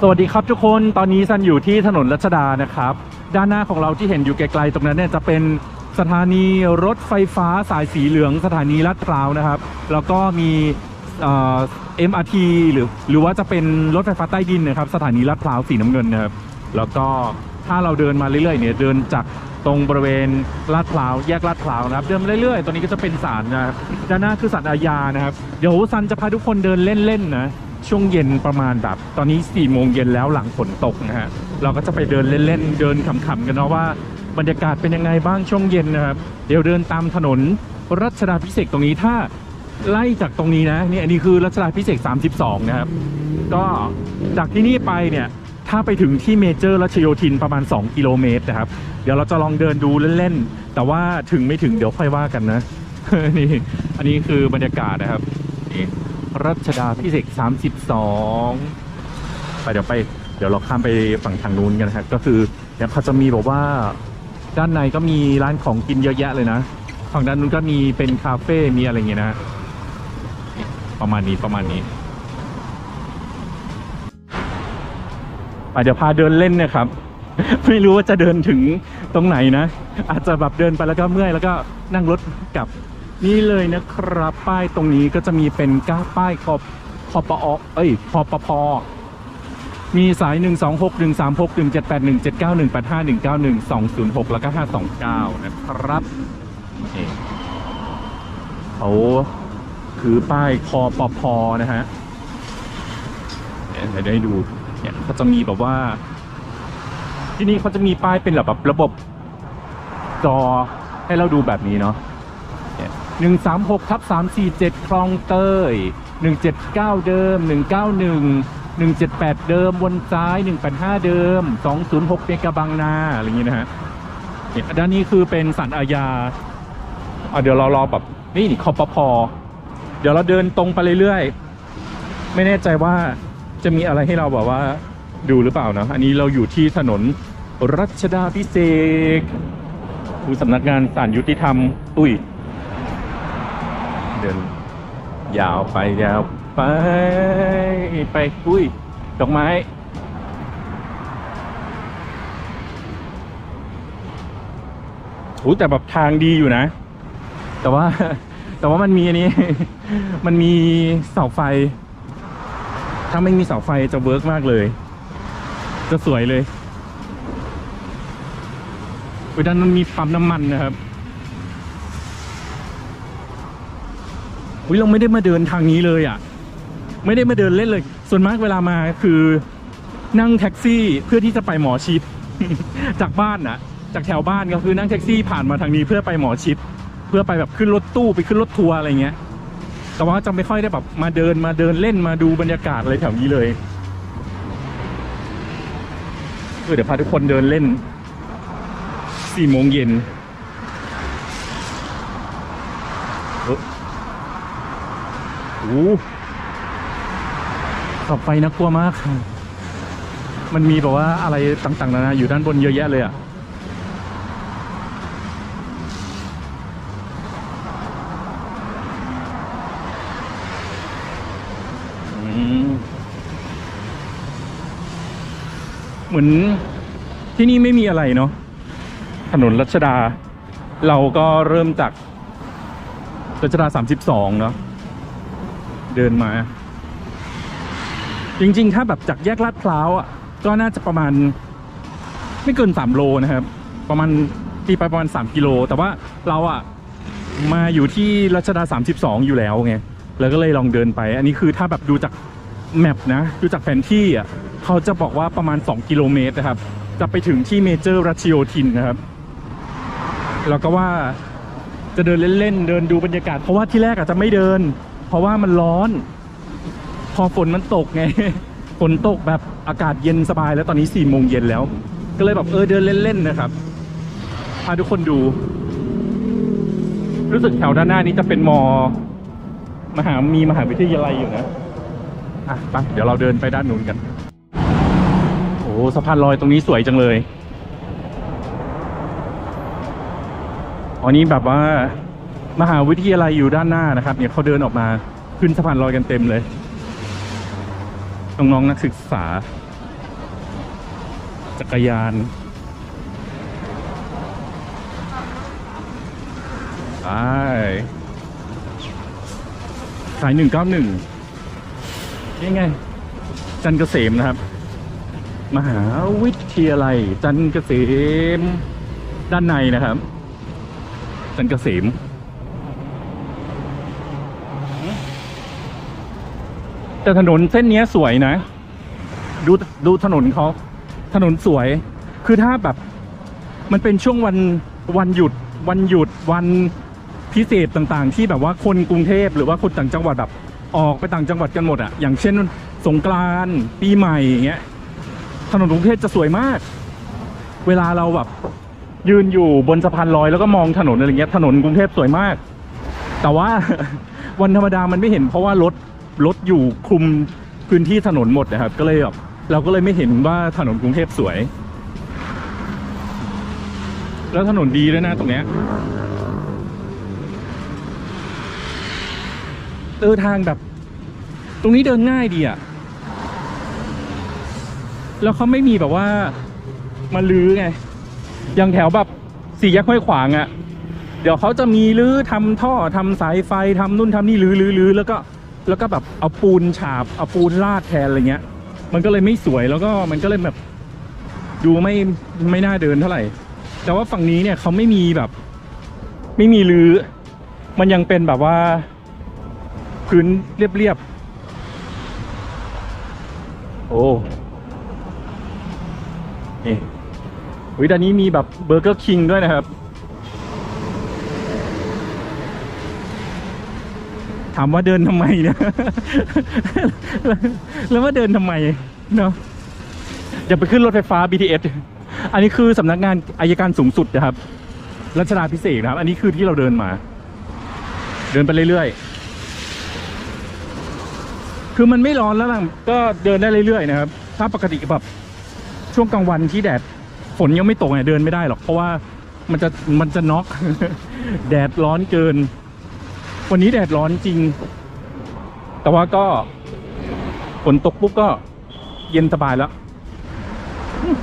สวัสดีครับทุกคนตอนนี้ซันอยู่ที่ถนนรัชดานะครับ ด้านหน้าของเราที่เห็นอยู่ไกลๆตรงนั้นเนี่ยจะเป็นสถานีรถไฟฟ้าสายสีเหลือง สถานีลาดพร้าวนะครับ แล้วก็มีเอ่อ MRT หรือหรือว่าจะเป็นรถไฟฟ้าใต้ดินนะครับ สถานีลาดพร้าวสีน้ำเงินนะครับแล้วก็ถ้าเราเดินมาเรื่อยๆเนี่ยเดินจากตรงบริเวณลาดพร้าวแยกลาดพร้าวนะครับ เดินมาเรื่อยๆตรงนี้ก็จะเป็นศาลนะครับด้านหน้าคือศาลอาญานะครับเดี๋ยวซันจะพาทุกคนเดินเล่นๆนะ ช่วงเย็นประมาณแบบตอนนี้4ี่โมงเย็นแล้วหลังฝนตกนะฮะเราก็จะไปเดินเล่นๆเดินขำๆกันเนาะว่าบรรยากาศเป็นยังไงบ้างช่วงเย็นนะครับ เดี๋ยวเดินตามถนนรัชดาพิเศษตรงนี้ถ้าไล่จากตรงนี้นะนี่อันนี้คือรัชดาพิเศษ32 นะครับ ก็จากที่นี่ไปเนี่ยถ้าไปถึงที่เมเจอร์รัชโยธินประมาณ 2 กิโลเมตรนะครับ เดี๋ยวเราจะลองเดินดูเล่นๆ แต่ว่าถึงไม่ถึงเดี๋ยวค่อยว่ากันนะนี่อันนี้คือบรรยากาศนะครับนี่ รัชดาพิเศษ32 ไปเดี๋ยวไป เดี๋ยวเราข้ามไปฝั่งทางนู้นกันนะครับก็คือเดี๋ยวเขาจะมีบอกว่าด้านในก็มีร้านของกินเยอะแยะเลยนะ ฝั่งด้านนู้นก็มีเป็นคาเฟ่มีอะไรเงี้ยนะ ประมาณนี้ประมาณนี้ไปเดี๋ยวพาเดินเล่นเนะครับ ไม่รู้ว่าจะเดินถึงตรงไหนนะ อาจจะแบบเดินไปแล้วก็เมื่อยแล้วก็นั่งรถกลับ นี่เลยนะครับป้ายตรงนี้ก็จะมีเป็นก้าป้ายคอคอปอเอ้ยคอปพมีสาย 1 2 6 1 3 6 1 7 8 1 7 9 1 8 5 1 9 1 2 0 6 แล้วก็ 529 นะครับเขาคือป้ายคอปพนะฮะเดี๋ยวให้ได้ดูเนี่ยเขาจะมีแบบว่า ที่นี่เขาจะมีป้ายเป็นแบบระบบจอให้เราดูแบบนี้เนาะ หนึ่งสามหกทับสามสี่เจ็ดคลองเตยหนึ่งเจ็ดเก้าเดิมหนึ่งเก้าหนึ่งหนึ่งเจ็ดแปดเดิม วนซ้ายหนึ่งแปดห้าเดิมสองศูนย์หกเมกะบางนา อะไรอย่างงี้นะฮะเนี่ยด้านนี้คือเป็นสันอาญาอะเดี๋ยวเรารอแบบนี่นี่คอปพอเดี๋ยวเราเดินตรงไปเรื่อยๆ ไม่แน่ใจว่าจะมีอะไรให้เราแบบว่าดูหรือเปล่านะ อันนี้เราอยู่ที่ถนนรัชดาพิเศษกคือสำนักงานศาลยุติธรรม อุ้ย ดิน ยาวไปยาวไป ไปอุ้ยดอกไม้อุ้ยแต่แบบทางดีอยู่นะ แต่ว่า แต่ว่ามันมีอันนี้ มันมีเสาไฟ ถ้าไม่มีเสาไฟจะเวิร์กมากเลย จะสวยเลยอุยด้านนั้นมีปั๊มน้ำมันนะครับ อุ้ยเราไม่ได้มาเดินทางนี้เลยอะ ไม่ได้มาเดินเล่นเลย ส่วนมากเวลามาคือนั่งแท็กซี่เพื่อที่จะไปหมอชิด จากบ้านนะจากแถวบ้านก็คือนั่งแท็กซี่ผ่านมาทางนี้เพื่อไปหมอชิด เพื่อไปแบบขึ้นรถตู้ไปขึ้นรถทัวร์อะไรเงี้ย แต่ว่าจะไม่ค่อยได้แบบมาเดินมาเดินเล่นมาดูบรรยากาศอะไรแถวนี้เลยเออเดี๋ยวพาทุกคนเดินเล่นสี่โมงเย็นเออโอ้โห ขับไฟน่ากลัวมาก มันมีแบบว่าอะไรต่างๆนานาอยู่ด้านบนเยอะแยะเลยอะเหมือนที่นี่ไม่มีอะไรเนาะถนนรัชดา เราก็เริ่มจากรัชดา 32 เนาะ เดินมา จริงๆ ถ้าแบบจากแยกลาดพร้าวอะก็น่าจะประมาณ ไม่เกิน3โลนะครับ ประมาณตีไปประมาณ 3 กิโล แต่ว่าเราอะมาอยู่ที่รัชดา 32 อยู่แล้วไงแล้วก็เลยลองเดินไป อันนี้คือถ้าแบบดูจากแมปนะ ดูจากแผนที่อะเขาจะบอกว่าประมาณ 2 กิโลเมตรนะครับ จะไปถึงที่เมเจอร์รัชโยธินนะครับ แล้วก็ว่าจะเดินเล่นๆ เดินดูบรรยากาศ เพราะว่าที่แรกอาจจะไม่เดิน เพราะว่ามันร้อน พอฝนมันตกไง ฝนตกแบบอากาศเย็นสบายแล้วตอนนี้4ี่โมงเย็นแล้ว ก็เลยแบบเออเดินเล่นๆนะครับพาทุกคนดู รู้สึกแถวด้านหน้านี้จะเป็นมอ มหามีมหาวิทยาลัยอยู่นะ อะไปเดี๋ยวเราเดินไปด้านนู้นกัน โอ้สะพานลอยตรงนี้สวยจังเลย อันนี้แบบว่า มหาวิทยาลัยอยู่ด้านหน้านะครับเนี่ยเขาเดินออกมาขึ้นสะพานลอยกันเต็มเลยน้องๆนักศึกษา จักรยานไปสายหนึ่งเก้าหนึ่งนี่ไง จันเกษมนะครับ มหาวิทยาลัย จันเกษม ด้านในนะครับ จันเกษม แต่ถนนเส้นนี้สวยนะ ดูดูถนนเขาถนนสวย คือถ้าแบบ มันเป็นช่วงวันวันหยุด วันหยุดวันพิเศษต่างๆ ที่แบบว่าคนกรุงเทพหรือว่าคนต่างจังหวัดแบบออกไปต่างจังหวัดกันหมดอะอย่างเช่นสงกรานต์ปีใหม่อย่างเงี้ยถนนกรุงเทพจะสวยมาก เวลาเราแบบยืนอยู่บนสะพานลอยแล้วก็มองถนนอะไรเงี้ยถนนกรุงเทพสวยมาก แต่ว่าวันธรรมดามันไม่เห็นเพราะว่ารถ รถอยู่คลุมพื้นที่ถนนหมดนะครับ ก็เลยแบบเราก็เลยไม่เห็นว่าถนนกรุงเทพสวย แล้วถนนดีด้วยนะตรงเนี้ยเออทางแบบ ตรงนี้เดินง่ายดีอะแล้วเขาไม่มีแบบว่ามาลื้อไงอย่างแถวแบบสี่แยกห้วยขวางอะเดี๋ยวเขาจะมีรื้อทำท่อทำสายไฟทำนู่นทำนี่รื้อรื้อรื้อแล้วก็ แล้วก็แบบเอาปูนฉาบเอาปูนลาดแทนอะไรเงี้ย มันก็เลยไม่สวยแล้วก็มันก็เลยแบบ ดูไม่ไม่น่าเดินเท่าไหร่ แต่ว่าฝั่งนี้เนี่ยเขาไม่มีแบบ ไม่มีรื้อมันยังเป็นแบบว่าพื้นเรียบๆโอ้นี่วิด้านนี้มีแบบเบอร์เกอร์คิงด้วยนะครับ ถามว่าเดินทำไมเนี่ยแล้วว่าเดินทำไมเนาะอย่าไปขึ้นรถไฟฟ้า BTS อันนี้คือสำนักงานอายการสูงสุดนะครับรัชดาพิเศษกนะครับ อันนี้คือที่เราเดินมา เดินไปเรื่อยๆ คือมันไม่ร้อนแล้วล่ะก็เดินได้เรื่อยๆนะครับ ถ้าปกติแบบช่วงกลางวันที่แดดฝนยังไม่ตกเนี่ยเดินไม่ได้หรอก เพราะว่ามันจะมันจะน็อกแดดร้อนเกิน วันนี้แดดร้อนจริง แต่ว่าก็ฝนตกปุ๊บก็เย็นสบายแล้วอืม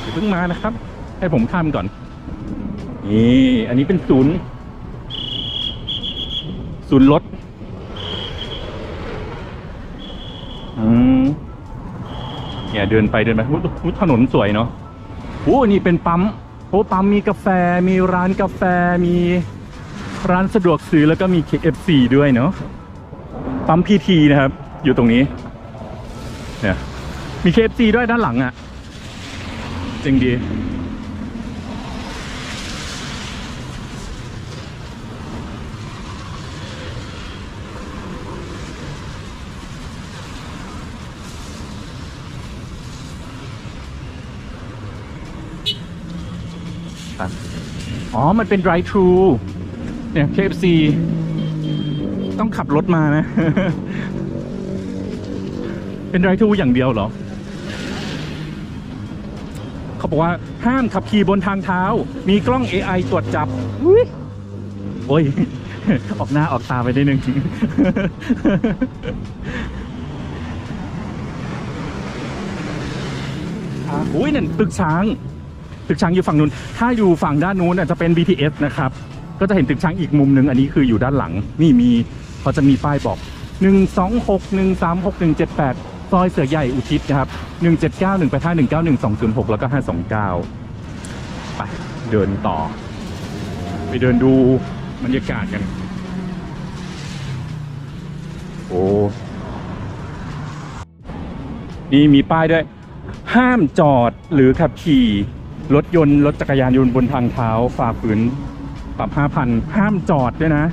อย่าเพิ่งมานะครับ ให้ผมข้ามก่อน นี่ อันนี้เป็นศูนย์ศูนย์รถอืมเนี่ยเดินไปเดินไปถนนสวยเนาะโอ้นี่เป็นปั๊มโอ้ปั๊มมีกาแฟ มีร้านกาแฟ มี ร้านสะดวกซื้อแล้วก็มี KFC ด้วยเนาะปั๊มพีทีนะครับ อยู่ตรงนี้เนี่ยมี KFC ด้วยด้านหลังอะ่ะจริงดี อ๋อ มันเป็น drive thru เนี่ย KFC ต้องขับรถมานะ เป็น drive thru อย่างเดียวเหรอ เขาบอกว่าห้ามขับขี่บนทางเท้า มีกล้อง AI ตรวจจับอุ๊ยโอ้ย ออกหน้าออกตาไปได้หนึ่งอุ้ยนั่นตึกช้าง ตึกช้างอยู่ฝั่งนู้น ถ้าอยู่ฝั่งด้านนู้นจจะเป็น BTS นะครับ ก็จะเห็นตึกช้างอีกมุมหนึ่งอันนี้คืออยู่ด้านหลัง นี่มีเขาจะมีป้ายบอก 1 2 6 1 3 6 1 7 8 ซอยเสือใหญ่อุทิศนะครับ 179 1 8 5 1 9 1 2 0 6 แล้วก็ 529 ไปเดินต่อ ไปเดินดูบรรยากาศกัน โอ้นี่มีป้ายด้วย ห้ามจอดหรือขับขี่รถยนต์รถจักรยานยนต์บนทางเท้าฝ่าฝืน ปรับห้าพันห้ามจอดด้วยนะ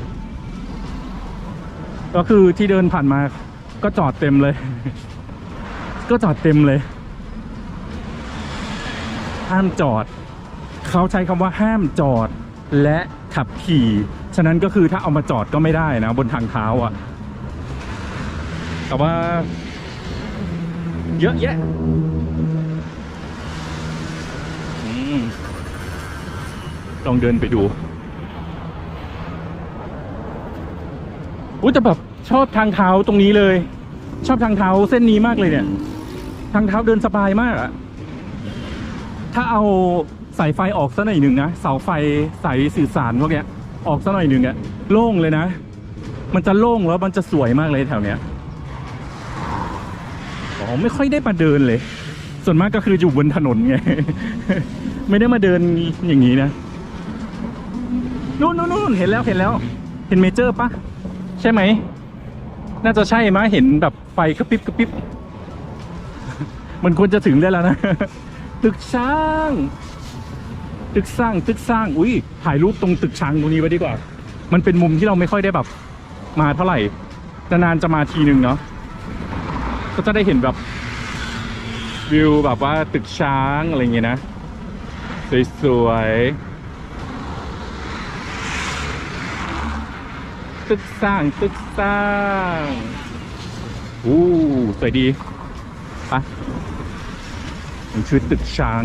ก็คือที่เดินผ่านมาก็จอดเต็มเลย ก็จอดเต็มเลย ห้ามจอด เขาใช้คำว่าห้ามจอดและขับขี่ ฉะนั้นก็คือถ้าเอามาจอดก็ไม่ได้นะ บนทางเท้าอะ่ะ แต่ว่า เยอะแยะลองเดินไปดู อุ้ยแต่แบบชอบทางเท้าตรงนี้เลย ชอบทางเท้าเส้นนี้มากเลยเนี่ย ทางเท้าเดินสบายมากอะถ้าเอาสายไฟออกสักหน่อยหนึ่งนะเสาไฟสายสื่อสารพวกเนี้ยออกสักหน่อยหนึ่งอะโล่งเลยนะ มันจะโล่งแล้วมันจะสวยมากเลยแถวเนี้ยอ๋อไม่ค่อยได้มาเดินเลย ส่วนมากก็คืออยู่บนถนนไงไม่ได้มาเดินอย่างนี้นะนู่นนู่นเห็นแล้วเห็นแล้ว เห็นเมเจอร์ปะ ใช่ไหม น่าจะใช่มะเห็นแบบไฟกระพริบกระพริบ มันควรจะถึงได้แล้วนะ ตึกช้าง ตึกสร้างตึกสร้าง อุ้ยถ่ายรูปตรงตึกช้างตรงนี้ไว้ดีกว่า มันเป็นมุมที่เราไม่ค่อยได้แบบ มาเท่าไหร่ นานๆจะมาทีนึงเนาะ ก็จะได้เห็นแบบวิวแบบว่าตึกช้างอะไรเงี้ยนะ สวยๆ ตึกสร้างตึกสร้างอู้สวยดีไปะมันชื่อตึกช้าง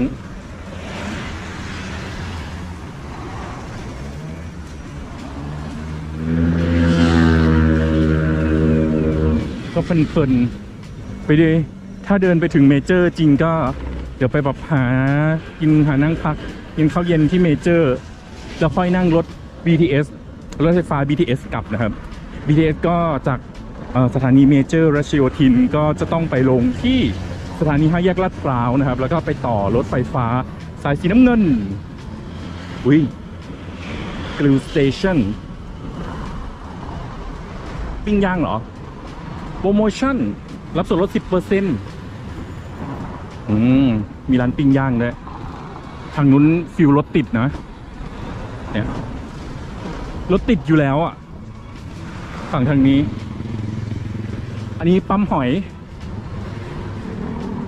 ก็เพลินๆไปเลยถ้าเดินไปถึงเมเจอร์จริงก็ เดี๋ยวไปแบบหากินหานั่งพักกินข้าวเย็นที่เมเจอร์ แล้วค่อยนั่งรถ BTS รถไฟฟ้า BTS กลับนะครับ BTS ก็จากสถานีเมเจอร์รัชโยธินก็จะต้องไปลงที่สถานีห้าแยกลาดพร้าวนะครับ แล้วก็ไปต่อรถไฟฟ้าสายสีน้ำเงิน อุ้ยกริลสเตชันปิ้งย่างเหรอ โปรโมชั่น รับส่วนลด 10%อืม มีร้านปิ้งย่างด้วย ทางนู้นฟิวรถติดนะเนี่ย รถติดอยู่แล้วอะ ฝั่งทางนี้ อันนี้ปั๊มหอย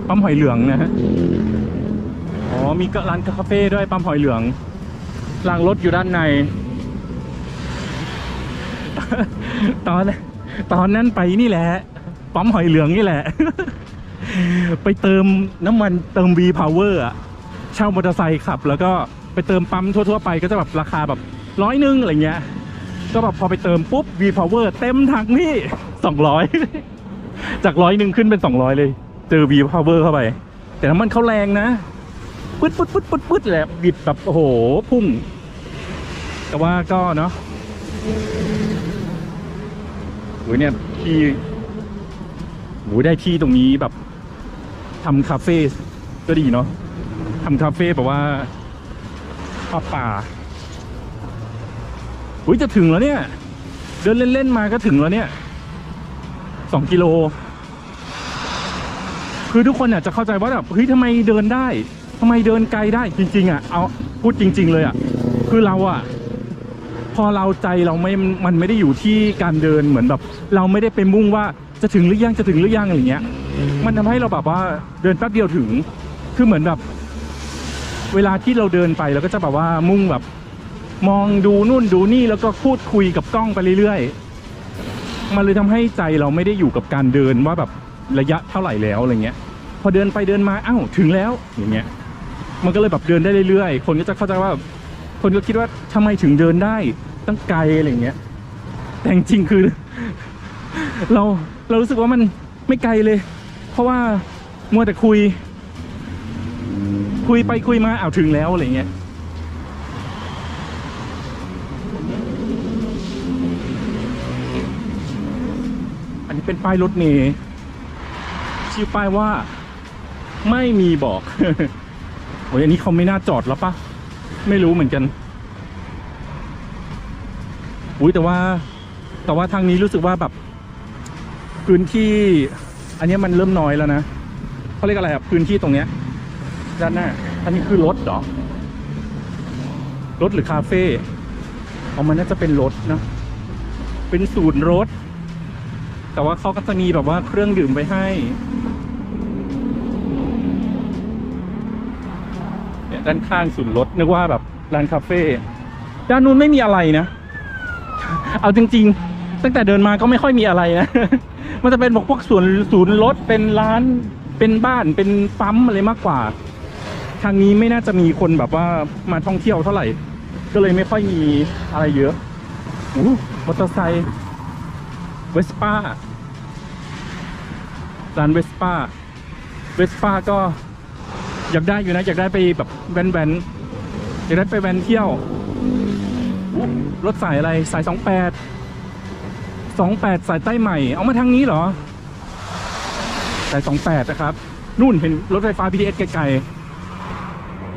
ปั๊มหอยเหลืองนะฮะ อ๋อ มีก็ร้านคาเฟ่ด้วยปั๊มหอยเหลืองรางรถอยู่ด้านใน ตอนตอนนั้นไปนี่แหละ ปั๊มหอยเหลืองนี่แหละ ไปเติมน้ำมันเติม V Power อะเช่ามอเตอร์ไซค์ขับ แล้วก็ไปเติมปั๊มทั่ว ๆ ไปก็จะแบบราคาแบบ ร้อยหนึงอะไรเงี้ย ก็แบบพอไปเติมปุ๊บ V Power เต็มถังนี่สองร้อยจากร้อยหนึ่งขึ้นเป็นสองร้อยเลย เจอ V Power เข้าไป แต่น้ำมันเขาแรงนะปึ๊ดปึ๊ดปึ๊ดปึ๊ดปึ๊ดแหละบิดแบบโอ้โหพุ่ง แต่ว่าก็เนาะโอ้ยเนี่ยที่โอ้ยได้ที่ตรงนี้แบบทำคาเฟ่ก็ดีเนาะทำคาเฟ่แบบว่าป่าป่า อุ้ยจะถึงแล้วเนี่ย เดินเล่น ๆ มาก็ถึงแล้วเนี่ยสองกิโล คือทุกคนเนี่ยจะเข้าใจว่าแบบเฮ้ยทำไมเดินได้ทำไมเดินไกลได้จริง ๆ อะ เอาพูดจริง ๆ เลยอะ คือเราอะ พอเราใจเราไม่มันไม่ได้อยู่ที่การเดินเหมือนแบบ เราไม่ได้ไปมุ่งว่าจะถึงหรือยังจะถึงหรือยังอะไรเงี้ย มันทำให้เราแบบว่าเดินแป๊บเดียวถึง คือเหมือนแบบ เวลาที่เราเดินไปเราก็จะแบบว่ามุ่งแบบ มองดูนู่นดูนี่แล้วก็พูดคุยกับกล้องไปเรื่อยๆ มันเลยทำให้ใจเราไม่ได้อยู่กับการเดินว่าแบบระยะเท่าไหร่แล้วอะไรเงี้ย พอเดินไปเดินมาอ้าวถึงแล้วอย่างเงี้ย มันก็เลยแบบเดินได้เรื่อยๆ คนก็จะเข้าใจว่า คนก็คิดว่าทำไมถึงเดินได้ตั้งไกลอะไรเงี้ย แต่จริงคือ เราเรารู้สึกว่ามันไม่ไกลเลย เพราะว่ามัวแต่คุย คุยไปคุยมาอ้าวถึงแล้วอะไรเงี้ย อันนี้ เป็นป้ายรถเมล์ชื่อป้ายว่าไม่มีบอกโอ้ยอันนี้เขาไม่น่าจอดแล้วปะไม่รู้เหมือนกัน อุ้ยแต่ว่า แต่ว่าทางนี้รู้สึกว่าแบบ พื้นที่ อันนี้มันเริ่มน้อยแล้วนะเขาเรียกอะไรครับพื้นที่ตรงเนี้ย ด้านหน้า อันนี้คือรถเหรอรถหรือคาเฟ่เอามันน่าจะเป็นรถนะ เป็นศูนย์รถ แต่ว่าเขาก็จะมีแบบว่าเครื่องดื่มไปให้เนี่ยด้านข้างศูนย์รถนึกว่าแบบร้านคาเฟ่ด้านนู้นไม่มีอะไรนะ เอาจริง ๆ ตั้งแต่เดินมาก็ไม่ค่อยมีอะไรนะ มันจะเป็นพวกสวนศูนย์รถเป็นร้านเป็นบ้านเป็นปั๊มอะไรมากกว่า ทางนี้ไม่น่าจะมีคนแบบว่ามาท่องเที่ยวเท่าไหร่ ก็เลยไม่ค่อยมีอะไรเยอะอู้มอเตอร์ไซค์เวสป้า ร้านเวสป้าเวสป้าก็อยากได้อยู่นะอยากได้ไปแบบแวนแวนๆอยากได้ไปแวนเที่ยว รถสายอะไรสายสองแปดสองแปดสายใต้ใหม่ เอามาทางนี้เหรอ สายสองแปดนะครับ นู่นเห็นรถไฟฟ้า BTS ไกล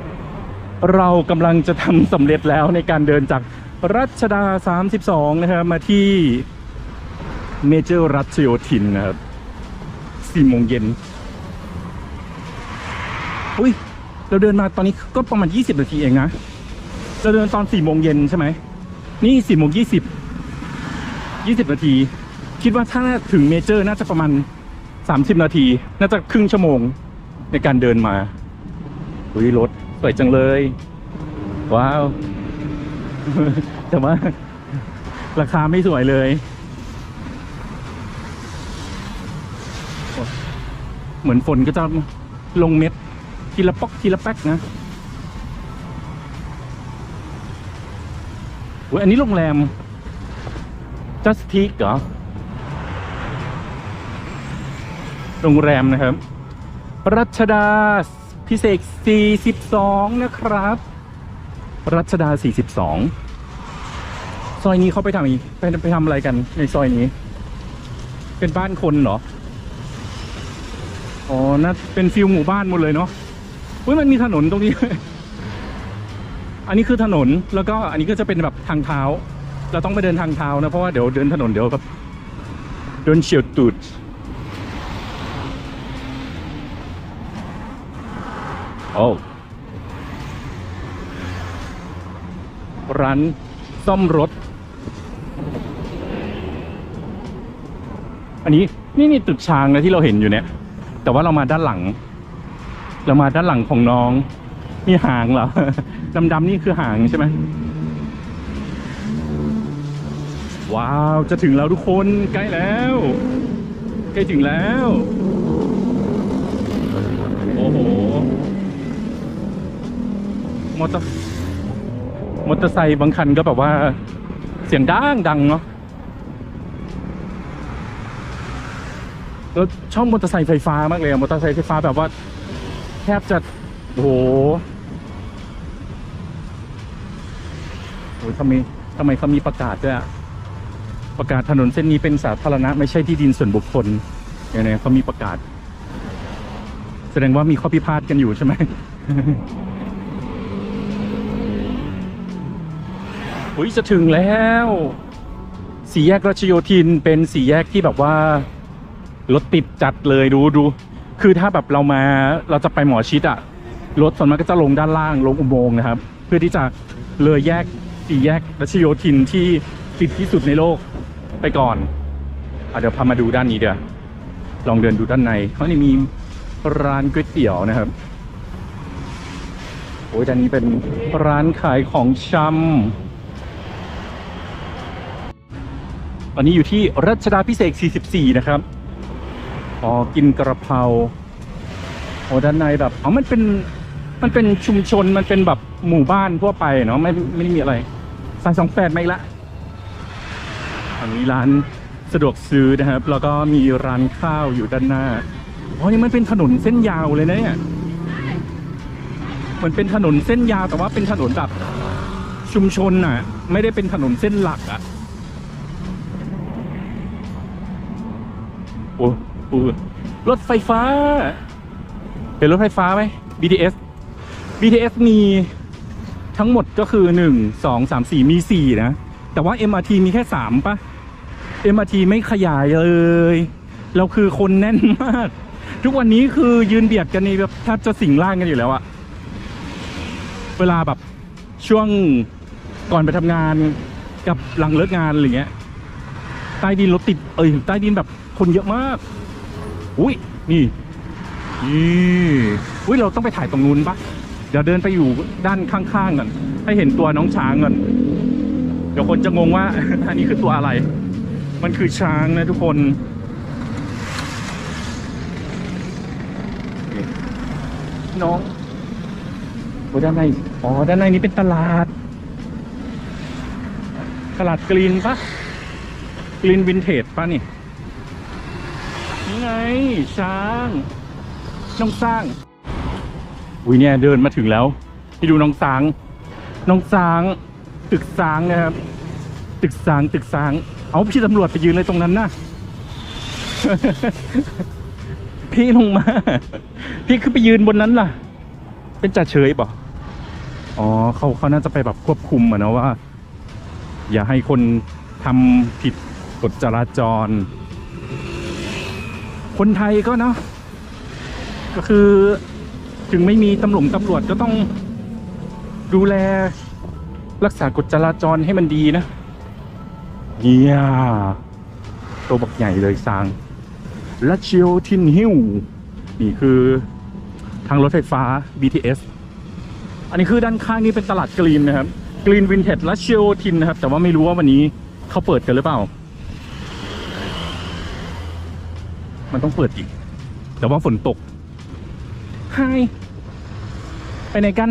ๆเรากำลังจะทำสำเร็จแล้วในการเดินจากรัชดา 32 นะครับ มาที่เมเจอร์รัชโยธินนะครับ 4โมงเย็นอุ้ย เราเดินมาตอนนี้ก็ประมาณ20นาทีเองนะ เราเดินตอน4โมงเย็นใช่ไหม นี่4โมง20 20นาที คิดว่าถ้าถึงเมเจอร์น่าจะประมาณ30นาที น่าจะครึ่งชั่วโมงในการเดินมาอุ้ยรถสวยจังเลย ว้าว แต่ว่าราคาไม่สวยเลย เหมือนฝนก็จะลงเม็ด ทีละป๊อกทีละแป๊กนะอุ้ยอันนี้โรงแรม Just t e a เหรอ โรงแรมนะครับรัชดาพิเศษ 42 นะครับ รัชดา 42 ซอยนี้เขาไปทำอีกไปไปทำอะไรกันในซอยนี้ เป็นบ้านคนเหรอ อ๋อน่าเป็นฟิลหมู่บ้านหมดเลยเนาะอุ้ยมันมีถนนตรงนี้ อันนี้คือถนนแล้วก็อันนี้ก็จะเป็นแบบทางเท้า เราต้องไปเดินทางเท้านะเพราะว่าเดี๋ยวเดินถนนเดี๋ยวแบบโดนเฉียวตูดโอ้ร้านซ่อมรถ อันนี้นี่นี่ตึกช้างนะที่เราเห็นอยู่เนี่ย แต่ว่าเรามาด้านหลัง เรามาด้านหลังของน้องนี่หางเหรอ ดำๆนี่คือหางใช่ไหมว้าว จะถึงแล้วทุกคนใกล้แล้ว ใกล้ถึงแล้ว โอ้โห มอเตอร์มอเตอร์ไซค์บางคันก็แบบว่า เสียงดังดังเนาะ แล้วชอบมอเตอร์ไซค์ไฟฟ้ามากเลยอะมอเตอร์ไซค์ไฟฟ้าแบบว่า แทบจะโอ้โหโอ้ยทำไมทำไมเขามีประกาศด้วยอะประกาศถนนเส้นนี้เป็นสาธารณะไม่ใช่ที่ดินส่วนบุคคลเนี่ยเนี่ยเขามีประกาศ แสดงว่ามีข้อพิพาทกันอยู่ใช่ไหมอุ้ยจะถึงแล้ว สี่แยกรัชโยธินเป็นสี่แยกที่แบบว่า รถติดจัดเลยดูดู คือถ้าแบบเรามาเราจะไปหมอชิดอะรถส่วนมากก็จะลงด้านล่างลงอุโมงค์นะครับ เพื่อที่จะเลยแยกสี่แยกรัชโยธินที่ติดที่สุดในโลกไปก่อนอเดี๋ยวพามาดูด้านนี้เดี๋ยวลองเดินดูด้านในเขานี่มีร้านก๋วยเตี๋ยวนะครับโอ้ยด้านนี้เป็นร้านขายของชำตอนนี้อยู่ที่รัชดาพิเศษ 44 นะครับ อ๋อกินกระเพราโอ้ด้านในแบบอ๋อมันเป็นมันเป็นชุมชนมันเป็นแบบหมู่บ้านทั่วไปเนาะไม่ไม่ได้มีอะไรสายสองแปดไม่ละอันนี้ร้านสะดวกซื้อนะครับ แล้วก็มีร้านข้าวอยู่ด้านหน้าอ๋อนี่มันเป็นถนนเส้นยาวเลยนะเนี่ยมันเป็นถนนเส้นยาวแต่ว่าเป็นถนนแบบชุมชนน่ะ ไม่ได้เป็นถนนเส้นหลักอะโอ้ รถไฟฟ้า เห็นรถไฟฟ้าไหม BTS BTS มีทั้งหมดก็คือหนึ่งสองสามสี่มีสี่นะ แต่ว่า MRT มีแค่สามปะ MRT ไม่ขยายเลยแล้วคือคนแน่นมาก ทุกวันนี้คือยืนเบียดกันในแบบแทบจะสิงร่างกันอยู่แล้วอะเวลาแบบช่วงก่อนไปทำงานกับหลังเลิกงานอะไรเงี้ยใต้ดินรถติดเอ้ยใต้ดินแบบคนเยอะมาก อุ้ยนี่นี่อุ้ยเราต้องไปถ่ายตรงนู้นปะเดี๋ยวเดินไปอยู่ด้านข้างๆก่อนให้เห็นตัวน้องช้างก่อนเดี๋ยวคนจะงงว่า อันนี้คือตัวอะไร มันคือช้างนะทุกคนน้องโอ้ด้านในอ๋อด้านในนี้เป็นตลาด ตลาดกรีนปะกลินวินเทจป่ะนี่ ช้างน้องสร้างอุ้ยเนี่ยเดินมาถึงแล้วพี่ดูน้องสาง น้องสาง ตึกสางนะครับตึกสางตึกสาง เอาพี่ตำรวจไปยืนเลยตรงนั้นนะพี่ลงมา พี่ขึ้นไปยืนบนนั้นล่ะ เป็นจ่าเฉยป่ะอ๋อเขาเขาน่าจะไปแบบควบคุมอะนะว่า อย่าให้คนทำผิดกฎจราจร คนไทยก็เนาะก็คือถึงไม่มีตำรวจตำรวจก็ต้องดูแลรักษากฎจราจรให้มันดีนะเนี่ยตัวบักใหญ่เลยสางลัชเชียวทินฮิวนี่คือทางรถไฟฟ้า BTS อันนี้คือด้านข้างนี่เป็นตลาดกรีนนะครับกรีนวินเทจลัชเชียวทินนะครับ แต่ว่าไม่รู้ว่าวันนี้เขาเปิดกันหรือเปล่า มันต้องเปิดอีก แต่ว่าฝนตกไฮไปไหนกัน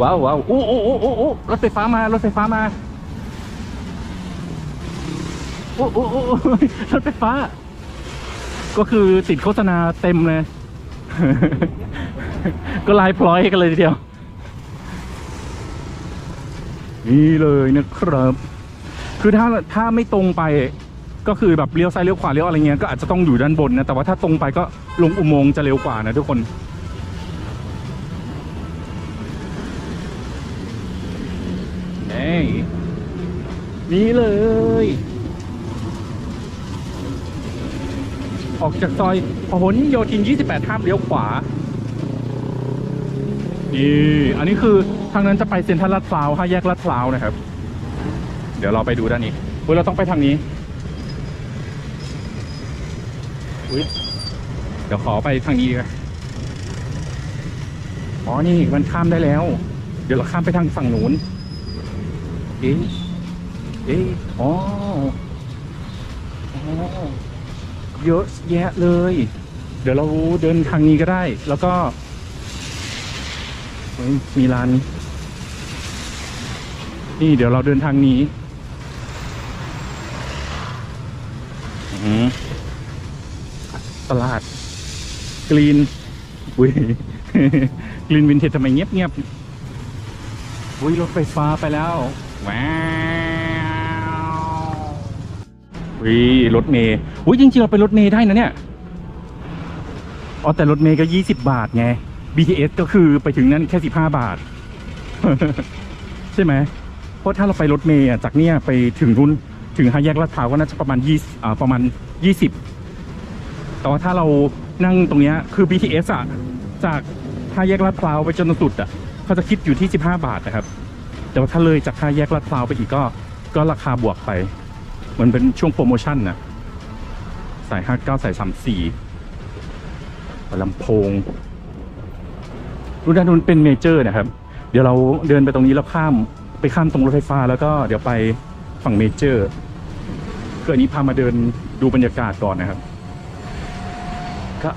ว้าวว้าวโอ้โอ้โอ้โอ้โอ้รถไฟฟ้ามารถไฟฟ้ามาโอ้โอ้โอ้โอ้รถไฟฟ้า ก็คือติดโฆษณาเต็มเลย ก็ไลน์พลอยกันเลยทีเดียว นี่เลยนะครับ คือถ้าถ้าไม่ตรงไป ก็คือแบบเลี้ยวซ้ายเลี้ยวขวาเลี้ยวอะไรเงี้ยก็อาจจะต้องอยู่ด้านบนนะแต่ว่าถ้าตรงไปก็ลงอุโมงค์จะเร็วกว่านะทุกคนนี่เลย ออกจากซอยพหลโยธิน 28 ห้ามเลี้ยวขวานี่อันนี้คือทางนั้นจะไปเซ็นทรัลลาดพร้าวห้าแยกลาดพร้าวนะครับ เดี๋ยวเราไปดูด้านนี้เฮ้ยเราต้องไปทางนี้ อุ๊ยเดี๋ยวขอไปทางนี้ดีกว่าอ๋อ นี่มันข้ามได้แล้ว เดี๋ยวเราข้ามไปทางฝั่งนู้น เอ๊ะเอ๊ะอ๋ออ๋อ เยอะแยะเลย เดี๋ยวเราเดินทางนี้ก็ได้ แล้วก็เฮ้ยมีร้าน นี่เดี๋ยวเราเดินทางนี้อือหือ ตลาด กรีนอุ้ยกรีนวินเทจทำไมเงียบเงียบอุ้ยรถไฟฟ้าไปแล้วว้าวอุ้ยรถเมย์อุ้ยจริงๆเราไปรถเมย์ได้นะเนี่ยอ๋อแต่รถเมย์ก็ยี่สิบบาทไง BTS ก็คือไปถึงนั่นแค่สิบห้าบาท ใช่ไหมเพราะถ้าเราไปรถเมย์จากเนี่ยไปถึงรุ่นถึงห้าแยกลาดพร้าวก็น่าจะประมาณยี่ประมาณยี่สิบ แต่ว่าถ้าเรานั่งตรงเนี้ยคือ BTS อะจากห้าแยกลาดพร้าวไปจนสุดอะเขาจะคิดอยู่ที่สิบาทนะครับ แต่ว่าถ้าเลยจากห้าแยกลาดพร้าวไปอีกก็ก็ราคาบวกไปเหมือนเป็นช่วงโปรโมชั่นนะสายห้าเก้าสายสามสี่ลำโพงรุ่นด้านนู้นเป็นเมเจอร์นะครับ เดี๋ยวเราเดินไปตรงนี้แล้วข้ามไปข้ามตรงรถไฟฟ้า แล้วก็เดี๋ยวไปฝั่งเมเจอร์คืออันนี้พามาเดินดูบรรยากาศก่อนนะครับ ก็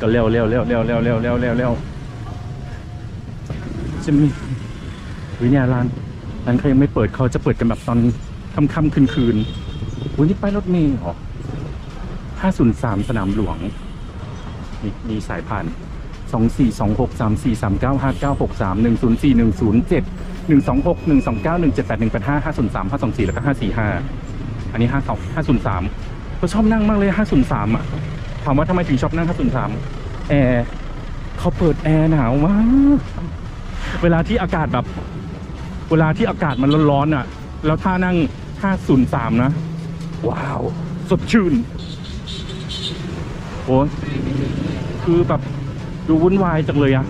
ก็เร็วเร็วเร็วเร็วเร็วเร็วเร็วเร็วเร็วจะมีวิเนี่ยร้านร้านเขายังไม่เปิดเขาจะเปิดกันแบบตอนค่ำค่ำคืนคืนวันนี้ไปรถเมล์เหรอ503สามสนามหลวงมีมีสายผ่านสองสี่สองหกสามสี่สามเก้าห้าเก้าหกสามหนึ่งศูนย์สี่หนึ่งศูนย์เจ็ดหนึ่งสองหกหนึ่งสองเก้าหนึ่งเจ็ดแปดหนึ่งแปดห้าห้าศูนย์สามห้าสองสี่แล้วก็ห้าสี่ห้าอันนี้ห้าสองห้าศูนย์สามก็ชอบนั่งมากเลยห้าศูนย์สามอะ ถามว่าทำไมถึงชอบนั่งห้าศูนย์สามแอร์เขาเปิดแอร์หนาวมากเวลาที่อากาศแบบ เวลาที่อากาศมันร้อนๆอะ แล้วถ้านั่งห้าศูนย์สามนะ ว้าว สดชื่นโอ้คือแบบดูวุ่นวายจังเลยอะ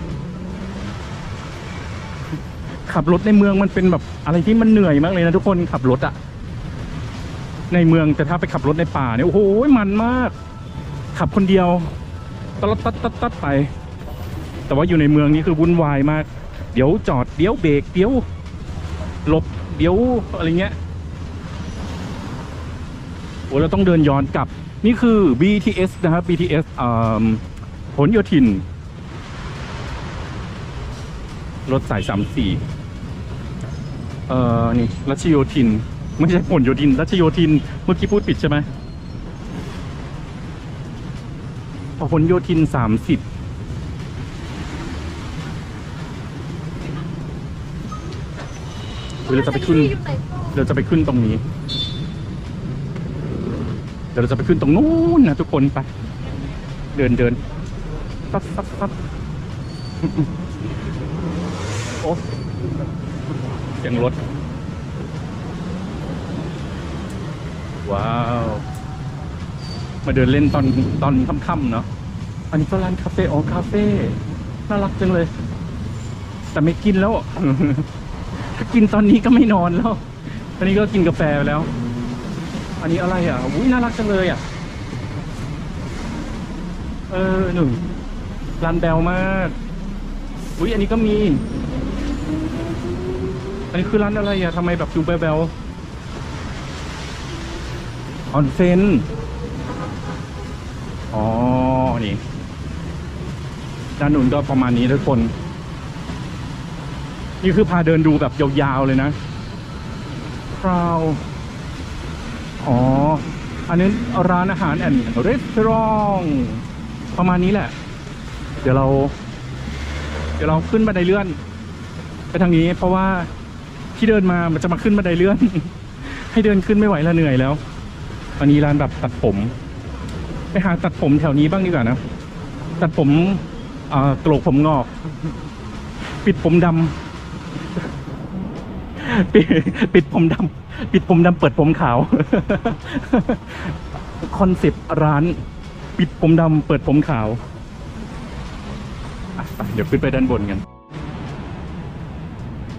ขับรถในเมืองมันเป็นแบบอะไรที่มันเหนื่อยมากเลยนะทุกคนขับรถอะในเมืองแต่ถ้าไปขับรถในป่าเนี่ยโอ้โหมันมาก ขับคนเดียวตะลัดตัดตัดตัดไป แต่ว่าอยู่ในเมืองนี่คือวุ่นวายมาก เดี๋ยวจอดเดี๋ยวเบรกเดี๋ยวหลบเดี๋ยวอะไรเงี้ยโอ้เราต้องเดินย้อนกลับ นี่คือ BTS นะครับ BTS อ่าผลโยธิน รถสายสามสี่เอ่อ นี่รัชโยธิน ไม่ใช่ผลโยธินรัชโยธิน เมื่อกี้พูดผิดใช่ไหม พหลโยธินสามสิบเราจะไปขึ้น เราจะไปขึ้นตรงนี้ เดี๋ยวเราจะไปขึ้นตรงนู้นนะทุกคนไป เดินเดินซับซับซับโอ้เสียงรถ ว้าว มาเดินเล่นตอนตอนค่ำๆเนาะอันนี้ก็ร้านคาเฟ่อ๋อคาเฟ่น่ารักจังเลย แต่ไม่กินแล้วกินตอนนี้ก็ไม่นอนแล้วตอนนี้ก็กินกาแฟไปแล้ว อันนี้อะไรอะอุ้ยน่ารักจังเลยอะเออหนึ่งร้านแบลมากอุ้ยอันนี้ก็มี อันนี้คือร้านอะไรอะทำไมแบบดูแบลแบลออนเซน อ๋อ นี่ ด้านนู้นก็ประมาณนี้ทุกคน นี่คือพาเดินดูแบบยาวๆเลยนะคราวอ๋อ อันนี้ร้านอาหารแอนด์รีสอร์ทประมาณนี้แหละ เดี๋ยวเรา เดี๋ยวเราขึ้นบันไดเลื่อน ไปทางนี้ เพราะว่าที่เดินมามันจะมาขึ้นบันไดเลื่อน ให้เดินขึ้นไม่ไหวแล้วเหนื่อยแล้ว อันนี้ร้านแบบตัดผม ไปหาตัดผมแถวนี้บ้างดีกว่านะ ตัดผมเอ่อกรกผมงอก ปิดผมดำปิดปิดผมดำปิดผมดำเปิดผมขาว คอนเซปต์ร้าน ปิดผมดำเปิดผมขาว เดี๋ยวขึ้นไปด้านบนกัน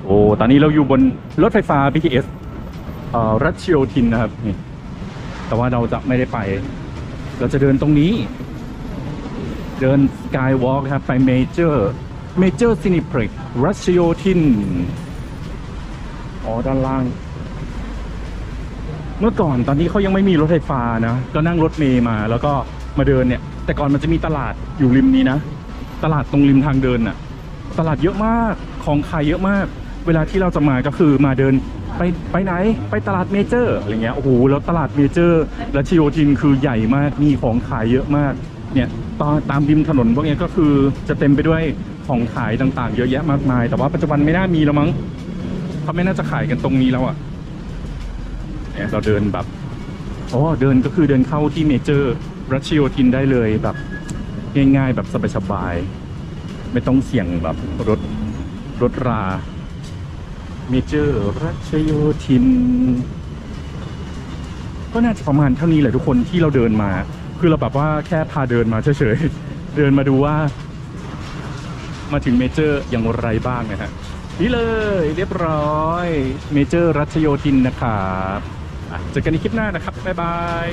โอ้ ตอนนี้เราอยู่บนรถไฟฟ้า BTS รัชโยธินนะครับ แต่ว่าเราจะไม่ได้ไป เราจะเดินตรงนี้ เดินสกายวอล์กครับ ไปเมเจอร์เมเจอร์ซินิเพล็กรัชโยธิน อ๋อ ด้านล่าง เมื่อก่อนตอนนี้เขายังไม่มีรถไฟฟ้านะ ก็นั่งรถเมย์มา แล้วก็มาเดินเนี่ย แต่ก่อนมันจะมีตลาดอยู่ริมนี้นะ ตลาดตรงริมทางเดินน่ะ ตลาดเยอะมาก ของขายเยอะมาก เวลาที่เราจะมาก็คือมาเดิน ไปไปไหนไปตลาดเมเจอร์อะไรเงี้ยโอ้โหแล้วตลาดเมเจอร์ และชิโอจินคือใหญ่มากมีของขายเยอะมากเนี่ยตอนตามริมถนนพวกนี้ก็คือจะเต็มไปด้วยของขายต่างๆ เยอะแยะมากมาย แต่ว่าปัจจุบันไม่น่ามีแล้วมั้งเขาไม่น่าจะขายกันตรงนี้แล้วอะเนี่ยเราเดินแบบอ๋อเดินก็คือเดินเข้าที่เมเจอร์รัชโยธินได้เลยแบบง่ายๆแบบสบายๆไม่ต้องเสี่ยงแบบรถรถรา เมเจอร์รัชโยธิน ก็น่าจะประมาณเท่านี้แหละทุกคนที่เราเดินมา คือเราแบบว่าแค่พาเดินมาเฉยๆ เดินมาดูว่า มาถึงเมเจอร์อย่างไรบ้างนะฮะนี่เลยเรียบร้อย เมเจอร์รัชโยธินนะครับเจอกันในคลิปหน้านะครับ บ๊ายบาย